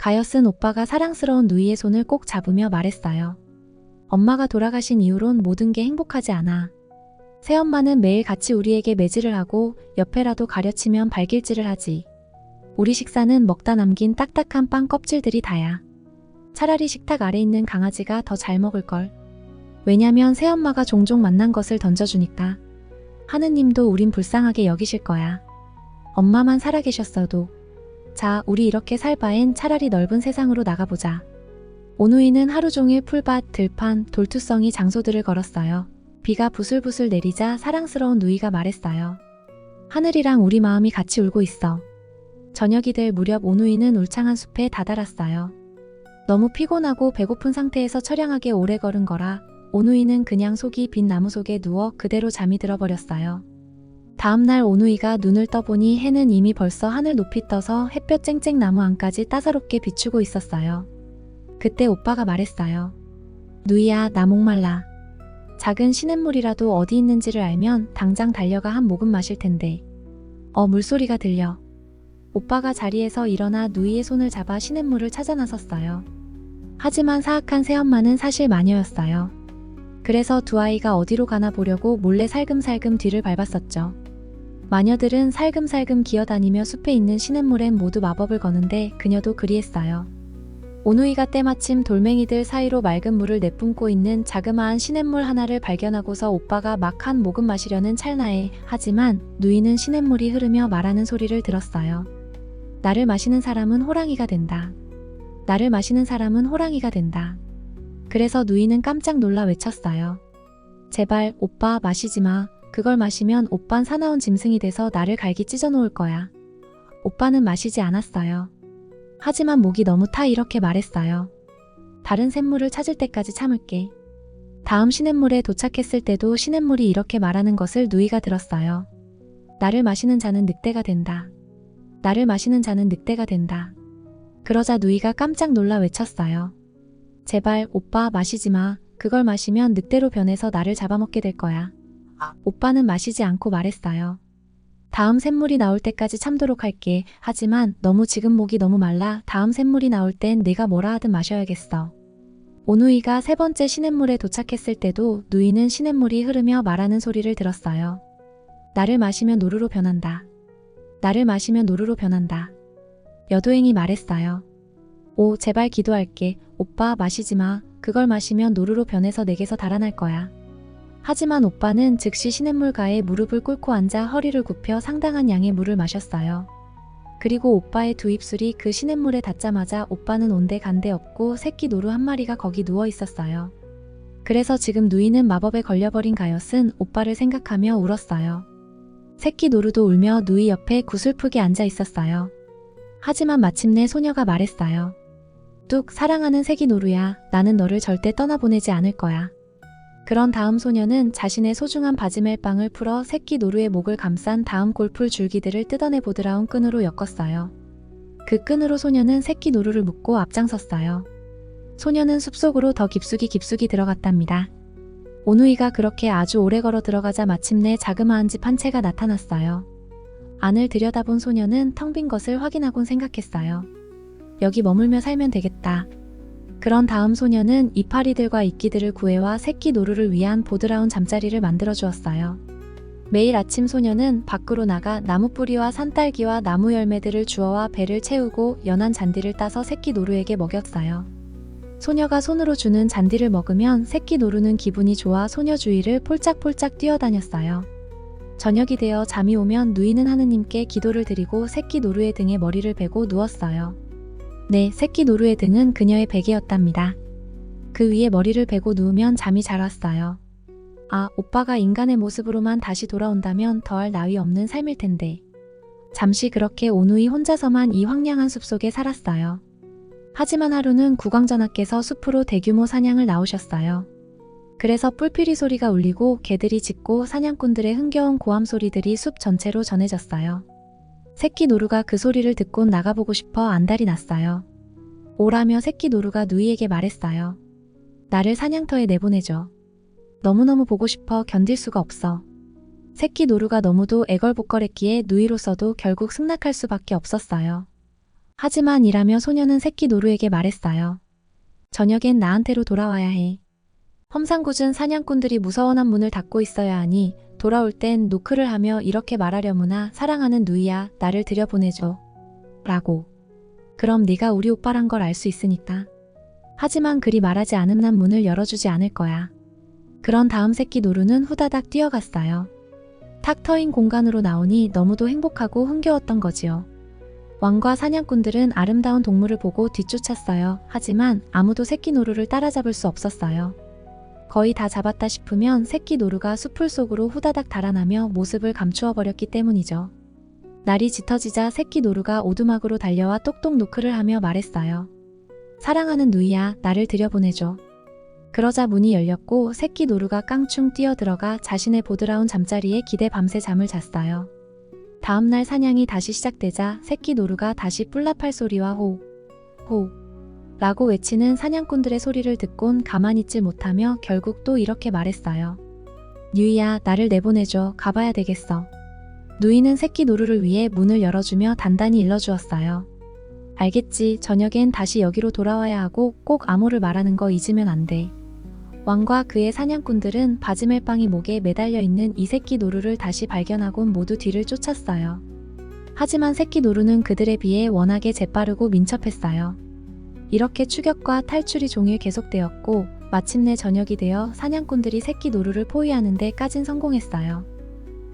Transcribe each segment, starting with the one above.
가엾은 오빠가 사랑스러운 누이의 손을 꼭 잡으며 말했어요. 엄마가 돌아가신 이후론 모든 게 행복하지 않아. 새엄마는 매일 같이 우리에게 매질을 하고 옆에라도 가려치면 발길질을 하지. 우리 식사는 먹다 남긴 딱딱한 빵 껍질들이 다야. 차라리 식탁 아래 있는 강아지가 더 잘 먹을걸. 왜냐면 새엄마가 종종 만난 것을 던져주니까. 하느님도 우린 불쌍하게 여기실 거야. 엄마만 살아계셨어도. 자, 우리 이렇게 살 바엔 차라리 넓은 세상으로 나가보자. 오누이는 하루 종일 풀밭, 들판, 돌투성이 장소들을 걸었어요. 비가 부슬부슬 내리자 사랑스러운 누이가 말했어요. 하늘이랑 우리 마음이 같이 울고 있어. 저녁이 될 무렵 오누이는 울창한 숲에 다다랐어요. 너무 피곤하고 배고픈 상태에서 처량하게 오래 걸은 거라 오누이는 그냥 속이 빈 나무 속에 누워 그대로 잠이 들어버렸어요. 다음날 오누이가 눈을 떠보니 해는 이미 벌써 하늘 높이 떠서 햇볕 쨍쨍 나무 안까지 따사롭게 비추고 있었어요. 그때 오빠가 말했어요. 누이야, 나 목말라. 작은 시냇물이라도 어디 있는지를 알면 당장 달려가 한 모금 마실 텐데. 어, 물소리가 들려. 오빠가 자리에서 일어나 누이의 손을 잡아 시냇물을 찾아 나섰어요. 하지만 사악한 새엄마는 사실 마녀였어요. 그래서 두 아이가 어디로 가나 보려고 몰래 살금살금 뒤를 밟았었죠. 마녀들은 살금살금 기어다니며 숲에 있는 시냇물엔 모두 마법을 거는데 그녀도 그리했어요. 오누이가 때마침 돌멩이들 사이로 맑은 물을 내뿜고 있는 자그마한 시냇물 하나를 발견하고서 오빠가 막 한 모금 마시려는 찰나에 하지만 누이는 시냇물이 흐르며 말하는 소리를 들었어요. 나를 마시는 사람은 호랑이가 된다. 나를 마시는 사람은 호랑이가 된다. 그래서 누이는 깜짝 놀라 외쳤어요. 제발 오빠 마시지 마. 그걸 마시면 오빤 사나운 짐승이 돼서 나를 갈기 찢어 놓을 거야. 오빠는 마시지 않았어요. 하지만 목이 너무 타 이렇게 말했어요. 다른 샘물을 찾을 때까지 참을게. 다음 시냇물에 도착했을 때도 시냇물이 이렇게 말하는 것을 누이가 들었어요. 나를 마시는 자는 늑대가 된다. 나를 마시는 자는 늑대가 된다. 그러자 누이가 깜짝 놀라 외쳤어요. 제발 오빠 마시지 마. 그걸 마시면 늑대로 변해서 나를 잡아먹게 될 거야. 오빠는 마시지 않고 말했어요. 다음 샘물이 나올 때까지 참도록 할게. 하지만 너무 지금 목이 너무 말라. 다음 샘물이 나올 땐 내가 뭐라 하든 마셔야겠어. 오누이가 세 번째 시냇물에 도착했을 때도 누이는 시냇물이 흐르며 말하는 소리를 들었어요. 나를 마시면 노루로 변한다. 나를 마시면 노루로 변한다. 여도행이 말했어요. 오, 제발 기도할게. 오빠 마시지 마. 그걸 마시면 노루로 변해서 내게서 달아날 거야. 하지만 오빠는 즉시 시냇물가에 무릎을 꿇고 앉아 허리를 굽혀 상당한 양의 물을 마셨어요. 그리고 오빠의 두 입술이 그 시냇물에 닿자마자 오빠는 온데 간데 없고 새끼 노루 한 마리가 거기 누워 있었어요. 그래서 지금 누이는 마법에 걸려버린 가엾은 오빠를 생각하며 울었어요. 새끼 노루도 울며 누이 옆에 구슬프게 앉아 있었어요. 하지만 마침내 소녀가 말했어요. 뚝 사랑하는 새끼 노루야 나는 너를 절대 떠나보내지 않을 거야. 그런 다음 소녀는 자신의 소중한 바지멜빵을 풀어 새끼 노루의 목을 감싼 다음 골풀 줄기들을 뜯어내 보드라운 끈으로 엮었어요. 그 끈으로 소녀는 새끼 노루를 묶고 앞장섰어요. 소녀는 숲속으로 더 깊숙이 깊숙이 들어갔답니다. 오누이가 그렇게 아주 오래 걸어 들어가자 마침내 자그마한 집 한 채가 나타났어요. 안을 들여다본 소녀는 텅 빈 것을 확인하곤 생각했어요. 여기 머물며 살면 되겠다. 그런 다음 소녀는 이파리들과 이끼들을 구해와 새끼 노루를 위한 보드라운 잠자리를 만들어 주었어요. 매일 아침 소녀는 밖으로 나가 나무 뿌리와 산딸기와 나무 열매들을 주워와 배를 채우고 연한 잔디를 따서 새끼 노루에게 먹였어요. 소녀가 손으로 주는 잔디를 먹으면 새끼 노루는 기분이 좋아 소녀 주위를 폴짝폴짝 뛰어다녔어요. 저녁이 되어 잠이 오면 누이는 하느님께 기도를 드리고 새끼 노루의 등에 머리를 베고 누웠어요. 네, 새끼 노루의 등은 그녀의 베개였답니다. 그 위에 머리를 베고 누우면 잠이 잘 왔어요. 아, 오빠가 인간의 모습으로만 다시 돌아온다면 더할 나위 없는 삶일 텐데. 잠시 그렇게 오누이 혼자서만 이 황량한 숲속에 살았어요. 하지만 하루는 국왕전하께서 숲으로 대규모 사냥을 나오셨어요. 그래서 뿔피리 소리가 울리고 개들이 짖고 사냥꾼들의 흥겨운 고함 소리들이 숲 전체로 전해졌어요. 새끼 노루가 그 소리를 듣곤 나가보고 싶어 안달이 났어요. 오라며 새끼 노루가 누이에게 말했어요. 나를 사냥터에 내보내줘. 너무너무 보고 싶어 견딜 수가 없어. 새끼 노루가 너무도 애걸복걸했기에 누이로서도 결국 승낙할 수밖에 없었어요. 하지만 이라며 소녀는 새끼 노루에게 말했어요. 저녁엔 나한테로 돌아와야 해. 험상궂은 사냥꾼들이 무서워한 문을 닫고 있어야 하니 돌아올 땐 노크를 하며 이렇게 말하려무나 사랑하는 누이야 나를 들여보내줘. 라고. 그럼 네가 우리 오빠란 걸 알 수 있으니까. 하지만 그리 말하지 않으면 난 문을 열어주지 않을 거야. 그런 다음 새끼 노루는 후다닥 뛰어갔어요. 탁 터인 공간으로 나오니 너무도 행복하고 흥겨웠던 거지요. 왕과 사냥꾼들은 아름다운 동물을 보고 뒤쫓았어요. 하지만 아무도 새끼 노루를 따라잡을 수 없었어요. 거의 다 잡았다 싶으면 새끼 노루가 숲풀 속으로 후다닥 달아나며 모습을 감추어 버렸기 때문이죠. 날이 짙어지자 새끼 노루가 오두막으로 달려와 똑똑 노크를 하며 말했어요. 사랑하는 누이야, 나를 들여보내줘. 그러자 문이 열렸고 새끼 노루가 깡충 뛰어들어가 자신의 보드라운 잠자리에 기대 밤새 잠을 잤어요. 다음날 사냥이 다시 시작되자 새끼 노루가 다시 뿔라팔 소리와 호, 호, 라고 외치는 사냥꾼들의 소리를 듣곤 가만히 있질 못하며 결국 또 이렇게 말했어요. 뉴이야, 나를 내보내줘. 가봐야 되겠어. 누이는 새끼 노루를 위해 문을 열어주며 단단히 일러주었어요. 알겠지. 저녁엔 다시 여기로 돌아와야 하고 꼭 암호를 말하는 거 잊으면 안 돼. 왕과 그의 사냥꾼들은 바지멜빵이 목에 매달려 있는 이 새끼 노루를 다시 발견하곤 모두 뒤를 쫓았어요. 하지만 새끼 노루는 그들에 비해 워낙에 재빠르고 민첩했어요. 이렇게 추격과 탈출이 종일 계속되었고 마침내 저녁이 되어 사냥꾼들이 새끼 노루를 포위하는 데까진 성공했어요.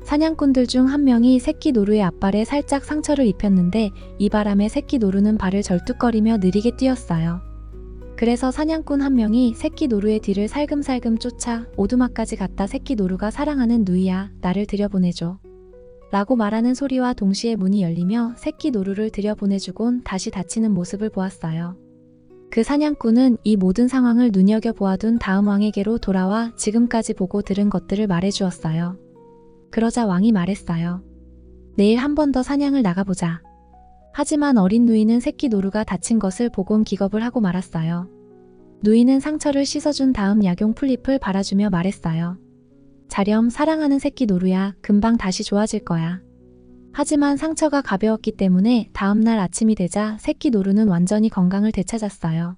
사냥꾼들 중 한 명이 새끼 노루의 앞발에 살짝 상처를 입혔는데 이 바람에 새끼 노루는 발을 절뚝거리며 느리게 뛰었어요. 그래서 사냥꾼 한 명이 새끼 노루의 뒤를 살금살금 쫓아 오두막까지 갔다 새끼 노루가 사랑하는 누이야 나를 들여보내줘. 라고 말하는 소리와 동시에 문이 열리며 새끼 노루를 들여보내주곤 다시 닫히는 모습을 보았어요. 그 사냥꾼은 이 모든 상황을 눈여겨보아둔 다음 왕에게로 돌아와 지금까지 보고 들은 것들을 말해주었어요. 그러자 왕이 말했어요. 내일 한 번 더 사냥을 나가보자. 하지만 어린 누이는 새끼 노루가 다친 것을 보곤 기겁을 하고 말았어요. 누이는 상처를 씻어준 다음 약용 풀잎을 바라주며 말했어요. 자렴 사랑하는 새끼 노루야 금방 다시 좋아질 거야. 하지만 상처가 가벼웠기 때문에 다음날 아침이 되자 새끼 노루는 완전히 건강을 되찾았어요.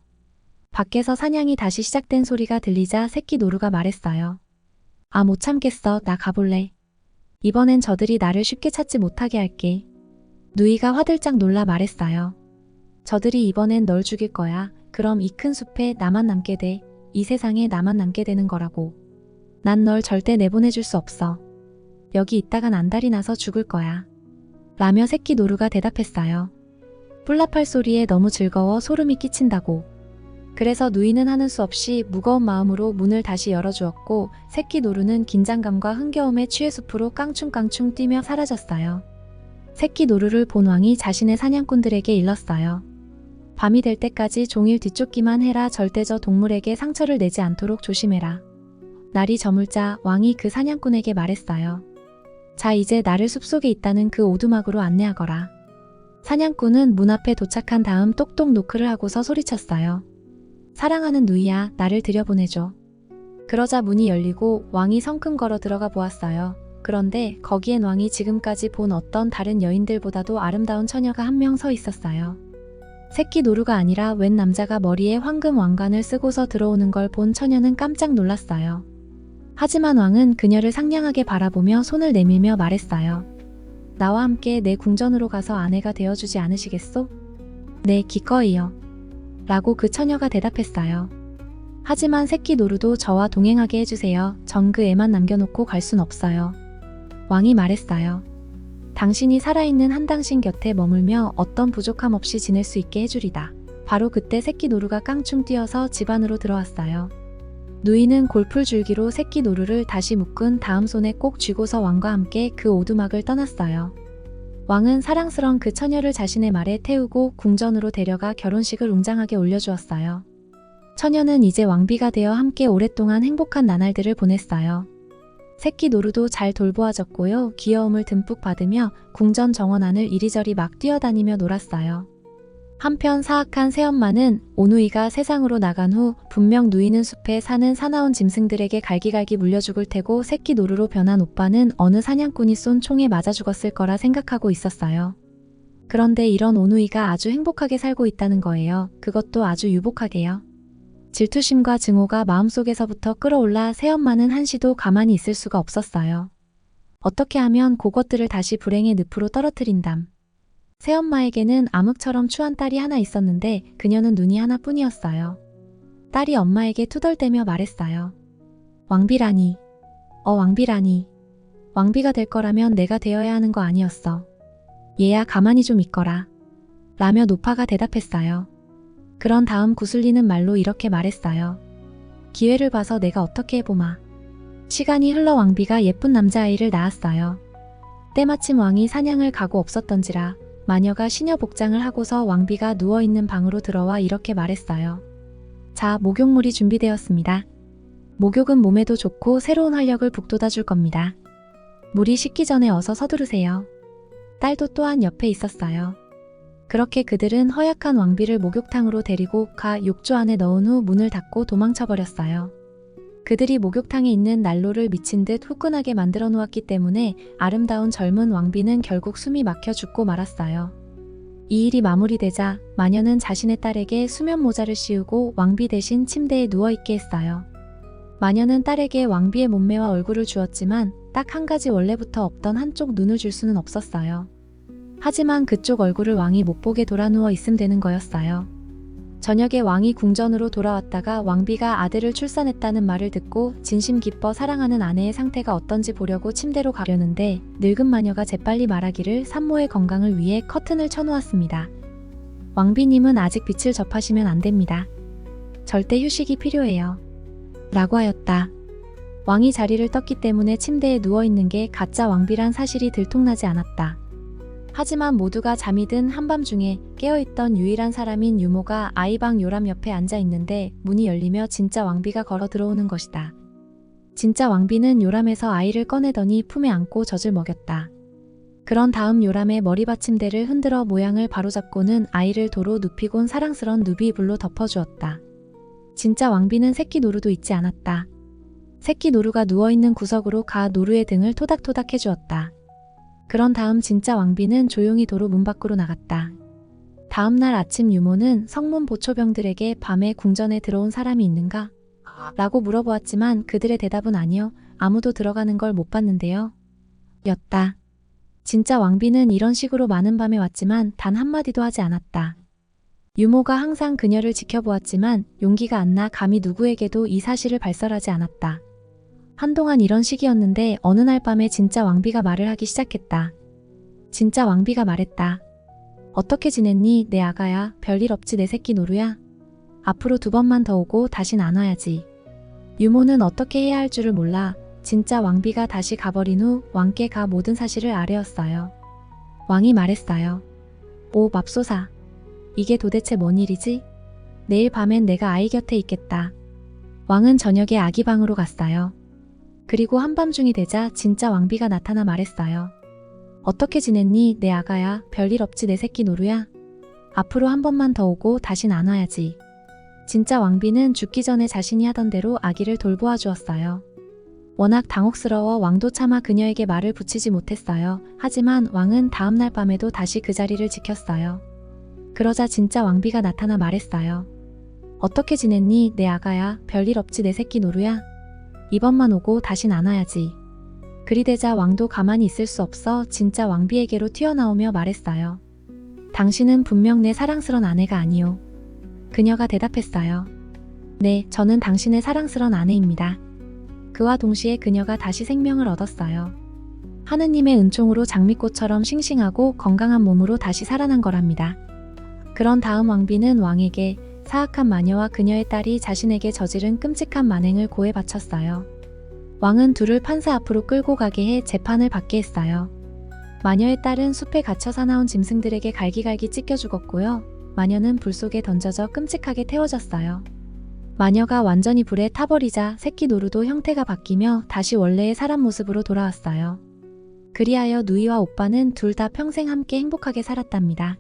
밖에서 사냥이 다시 시작된 소리가 들리자 새끼 노루가 말했어요. 아, 못 참겠어. 나 가볼래. 이번엔 저들이 나를 쉽게 찾지 못하게 할게. 누이가 화들짝 놀라 말했어요. 저들이 이번엔 널 죽일 거야. 그럼 이 큰 숲에 나만 남게 돼. 이 세상에 나만 남게 되는 거라고. 난 널 절대 내보내줄 수 없어. 여기 있다간 안달이 나서 죽을 거야. 라며 새끼 노루가 대답했어요. 뿔라팔 소리에 너무 즐거워 소름이 끼친다고. 그래서 누이는 하는 수 없이 무거운 마음으로 문을 다시 열어주었고 새끼 노루는 긴장감과 흥겨움에 취해 숲으로 깡충깡충 뛰며 사라졌어요. 새끼 노루를 본 왕이 자신의 사냥꾼들에게 일렀어요. 밤이 될 때까지 종일 뒤쫓기만 해라 절대 저 동물에게 상처를 내지 않도록 조심해라. 날이 저물자 왕이 그 사냥꾼에게 말했어요. 자 이제 나를 숲속에 있다는 그 오두막으로 안내하거라. 사냥꾼은 문 앞에 도착한 다음 똑똑 노크를 하고서 소리쳤어요. 사랑하는 누이야 나를 들여보내줘. 그러자 문이 열리고 왕이 성큼 걸어 들어가 보았어요. 그런데 거기엔 왕이 지금까지 본 어떤 다른 여인들보다도 아름다운 처녀가 한 명 서 있었어요. 새끼 노루가 아니라 웬 남자가 머리에 황금 왕관을 쓰고서 들어오는 걸 본 처녀는 깜짝 놀랐어요. 하지만 왕은 그녀를 상냥하게 바라보며 손을 내밀며 말했어요. 나와 함께 내 궁전으로 가서 아내가 되어주지 않으시겠소? 네, 기꺼이요. 라고 그 처녀가 대답했어요. 하지만 새끼 노루도 저와 동행하게 해주세요. 전 그 애만 남겨놓고 갈 순 없어요. 왕이 말했어요. 당신이 살아있는 한 당신 곁에 머물며 어떤 부족함 없이 지낼 수 있게 해주리다. 바로 그때 새끼 노루가 깡충 뛰어서 집 안으로 들어왔어요. 누이는 골풀 줄기로 새끼 노루를 다시 묶은 다음 손에 꼭 쥐고서 왕과 함께 그 오두막을 떠났어요. 왕은 사랑스런 그 처녀를 자신의 말에 태우고 궁전으로 데려가 결혼식을 웅장하게 올려주었어요. 처녀는 이제 왕비가 되어 함께 오랫동안 행복한 나날들을 보냈어요. 새끼 노루도 잘 돌보아졌고요. 귀여움을 듬뿍 받으며 궁전 정원 안을 이리저리 막 뛰어다니며 놀았어요. 한편 사악한 새엄마는 오누이가 세상으로 나간 후 분명 누이는 숲에 사는 사나운 짐승들에게 갈기갈기 물려 죽을 테고 새끼 노루로 변한 오빠는 어느 사냥꾼이 쏜 총에 맞아 죽었을 거라 생각하고 있었어요. 그런데 이런 오누이가 아주 행복하게 살고 있다는 거예요. 그것도 아주 유복하게요. 질투심과 증오가 마음속에서부터 끌어올라 새엄마는 한시도 가만히 있을 수가 없었어요. 어떻게 하면 그것들을 다시 불행의 늪으로 떨어뜨린담. 새엄마에게는 암흑처럼 추한 딸이 하나 있었는데 그녀는 눈이 하나뿐이었어요. 딸이 엄마에게 투덜대며 말했어요. 왕비라니. 어 왕비라니. 왕비가 될 거라면 내가 되어야 하는 거 아니었어. 얘야 가만히 좀 있거라. 라며 노파가 대답했어요. 그런 다음 구슬리는 말로 이렇게 말했어요. 기회를 봐서 내가 어떻게 해보마. 시간이 흘러 왕비가 예쁜 남자아이를 낳았어요. 때마침 왕이 사냥을 가고 없었던지라 마녀가 시녀 복장을 하고서 왕비가 누워있는 방으로 들어와 이렇게 말했어요. 자, 목욕물이 준비되었습니다. 목욕은 몸에도 좋고 새로운 활력을 북돋아 줄 겁니다. 물이 식기 전에 어서 서두르세요. 딸도 또한 옆에 있었어요. 그렇게 그들은 허약한 왕비를 목욕탕으로 데리고 가 욕조 안에 넣은 후 문을 닫고 도망쳐 버렸어요. 그들이 목욕탕에 있는 난로를 미친 듯 후끈하게 만들어 놓았기 때문에 아름다운 젊은 왕비는 결국 숨이 막혀 죽고 말았어요. 이 일이 마무리되자 마녀는 자신의 딸에게 수면 모자를 씌우고 왕비 대신 침대에 누워있게 했어요. 마녀는 딸에게 왕비의 몸매와 얼굴을 주었지만 딱 한 가지 원래부터 없던 한쪽 눈을 줄 수는 없었어요. 하지만 그쪽 얼굴을 왕이 못 보게 돌아누워 있음 되는 거였어요. 저녁에 왕이 궁전으로 돌아왔다가 왕비가 아들을 출산했다는 말을 듣고 진심 기뻐 사랑하는 아내의 상태가 어떤지 보려고 침대로 가려는데 늙은 마녀가 재빨리 말하기를 산모의 건강을 위해 커튼을 쳐놓았습니다. 왕비님은 아직 빛을 접하시면 안 됩니다. 절대 휴식이 필요해요. 라고 하였다. 왕이 자리를 떴기 때문에 침대에 누워있는 게 가짜 왕비란 사실이 들통나지 않았다. 하지만 모두가 잠이 든 한밤중에 깨어있던 유일한 사람인 유모가 아이방 요람 옆에 앉아 있는데 문이 열리며 진짜 왕비가 걸어 들어오는 것이다. 진짜 왕비는 요람에서 아이를 꺼내더니 품에 안고 젖을 먹였다. 그런 다음 요람의 머리받침대를 흔들어 모양을 바로잡고는 아이를 도로 눕히곤 사랑스런 누비이불로 덮어주었다. 진짜 왕비는 새끼 노루도 잊지 않았다. 새끼 노루가 누워있는 구석으로 가 노루의 등을 토닥토닥 해주었다. 그런 다음 진짜 왕비는 조용히 도로 문 밖으로 나갔다. 다음 날 아침 유모는 성문 보초병들에게 밤에 궁전에 들어온 사람이 있는가? 라고 물어보았지만 그들의 대답은 아니요. 아무도 들어가는 걸 못 봤는데요. 였다. 진짜 왕비는 이런 식으로 많은 밤에 왔지만 단 한마디도 하지 않았다. 유모가 항상 그녀를 지켜보았지만 용기가 안 나 감히 누구에게도 이 사실을 발설하지 않았다. 한동안 이런 식이었는데 어느 날 밤에 진짜 왕비가 말을 하기 시작했다. 진짜 왕비가 말했다. 어떻게 지냈니 내 아가야 별일 없지 내 새끼 노루야? 앞으로 두 번만 더 오고 다신 안 와야지. 유모는 어떻게 해야 할 줄을 몰라 진짜 왕비가 다시 가버린 후 왕께 가 모든 사실을 아뢰었어요. 왕이 말했어요. 오 맙소사. 이게 도대체 뭔 일이지? 내일 밤엔 내가 아이 곁에 있겠다. 왕은 저녁에 아기 방으로 갔어요. 그리고 한밤중이 되자 진짜 왕비가 나타나 말했어요. 어떻게 지냈니 내 아가야 별일 없지 내 새끼 노루야? 앞으로 한 번만 더 오고 다신 안 와야지. 진짜 왕비는 죽기 전에 자신이 하던 대로 아기를 돌보아 주었어요. 워낙 당혹스러워 왕도 차마 그녀에게 말을 붙이지 못했어요. 하지만 왕은 다음날 밤에도 다시 그 자리를 지켰어요. 그러자 진짜 왕비가 나타나 말했어요. 어떻게 지냈니 내 아가야 별일 없지 내 새끼 노루야? 이번만 오고 다신 안 와야지. 그리 되자 왕도 가만히 있을 수 없어 진짜 왕비에게로 튀어나오며 말했어요. 당신은 분명 내 사랑스런 아내가 아니오. 그녀가 대답했어요. 네, 저는 당신의 사랑스런 아내입니다. 그와 동시에 그녀가 다시 생명을 얻었어요. 하느님의 은총으로 장미꽃처럼 싱싱하고 건강한 몸으로 다시 살아난 거랍니다. 그런 다음 왕비는 왕에게 사악한 마녀와 그녀의 딸이 자신에게 저지른 끔찍한 만행을 고해 바쳤어요. 왕은 둘을 판사 앞으로 끌고 가게 해 재판을 받게 했어요. 마녀의 딸은 숲에 갇혀 사나운 짐승들에게 갈기갈기 찢겨 죽었고요. 마녀는 불 속에 던져져 끔찍하게 태워졌어요. 마녀가 완전히 불에 타버리자 새끼 노루도 형태가 바뀌며 다시 원래의 사람 모습으로 돌아왔어요. 그리하여 누이와 오빠는 둘 다 평생 함께 행복하게 살았답니다.